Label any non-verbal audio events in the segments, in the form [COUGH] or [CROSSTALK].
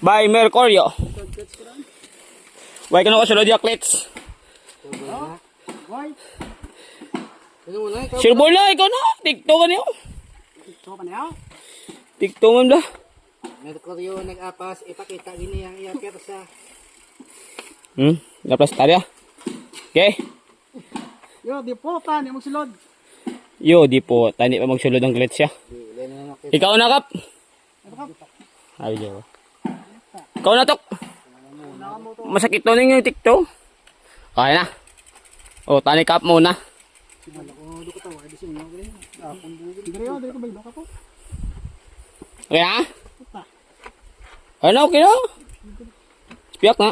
by Mercurio. Why ka na ko sulod yung? Ano mo na ikaw? Na. Tikto ka niyo. So pa niya. Tikto man ba? Mercurio nag-apas, ipakita gini ang iya persa. Hmm, laplas tarya. Okay. Yo, di po pa magsulod. Yo, di po. Tani pa magsulod ang clits siya. Nakita. Ikaw na, Kap. Ano ka? Ay, Ikaw na, Tok. Masakit to ninyo yung tikto. Okay na. O, tani Kap muna. Okay na? Okay na, okay na. Spiyak na.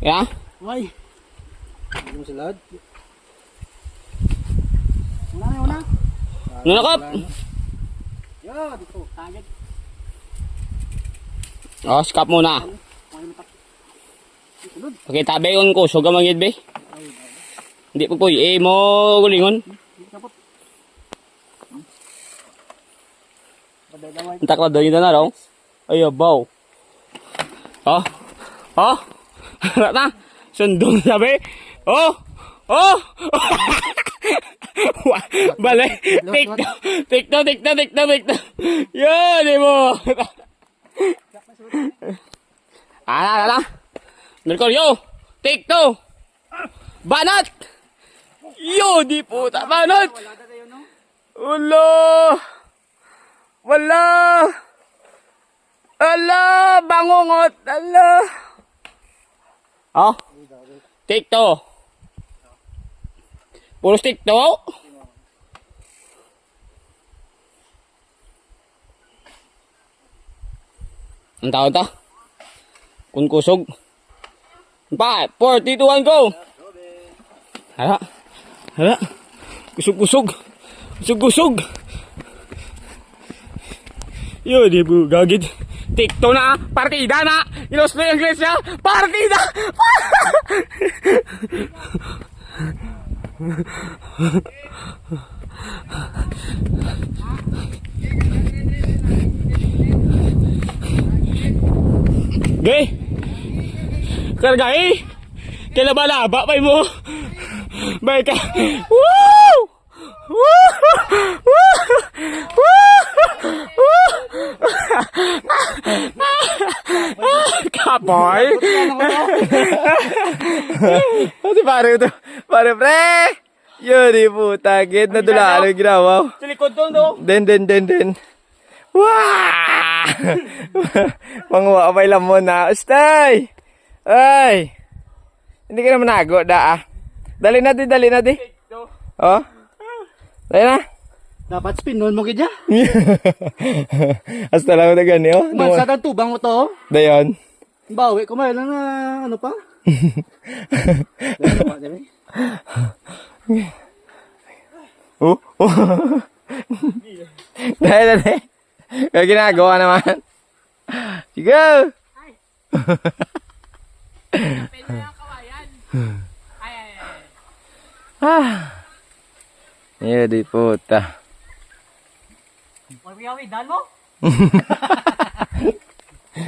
Na? Why? Ano mo silad? Una na una. Ano na, Kap? Yo, di po. Target. O, si Kap muna. Okay, tabi kusog ka mangid, be. Hindi po po, eh, mo gulingon. Takla doon yun na raw. Ay, abaw. Oh. Oh. [LAUGHS] Na. Sundong sabi. Oh. Oh. [LAUGHS] Wa- Bale. Tikto. Tikto, tikto, tikto, tikto. Yan, di mo. Ala, ala. Mercurio. Tikto. Banat. Yo, di puta. Banat. Ulo! Wala! Ala! Bangungot! Ala! Oh? Tikto! Puros tikto? Ang tawag ta? Kung kusog. 5, 4, 3, 2, 1, go! Hala. Hala. Kusog-kusog. Kusog-kusog. Yo, di po gagid. Tikto na, partida na. Ilos na yung Grecia. Partida! [LAUGHS] Gay! Kargay! Kailabalaba pa mo! Bay ka! Woo! Woo! Woo! Woo! Kaboy! Kasi pare ito. Pare pre! Yun, di puta. Git na dula. Ano yung ginawa? Sa likod doon, no? Den, den, den, den. Wah! [LAUGHS] Manguha pa ilang mo na. Ustay! Ay! Hindi ka naman nago, da ah. Dali na di, dali na di. Oh? Dali na. Dapat spin nun mo gidya. Hasta lang na gani, oh. Man sa tang tubang mo to. Dayon. Bawi ko may lang na ano pa. [LAUGHS] Oh? oh. [LAUGHS] dali, dali. Kaya ginagawa naman. Sige! ah. Yeah, di puta. Wala yawi dan mo. [LAUGHS]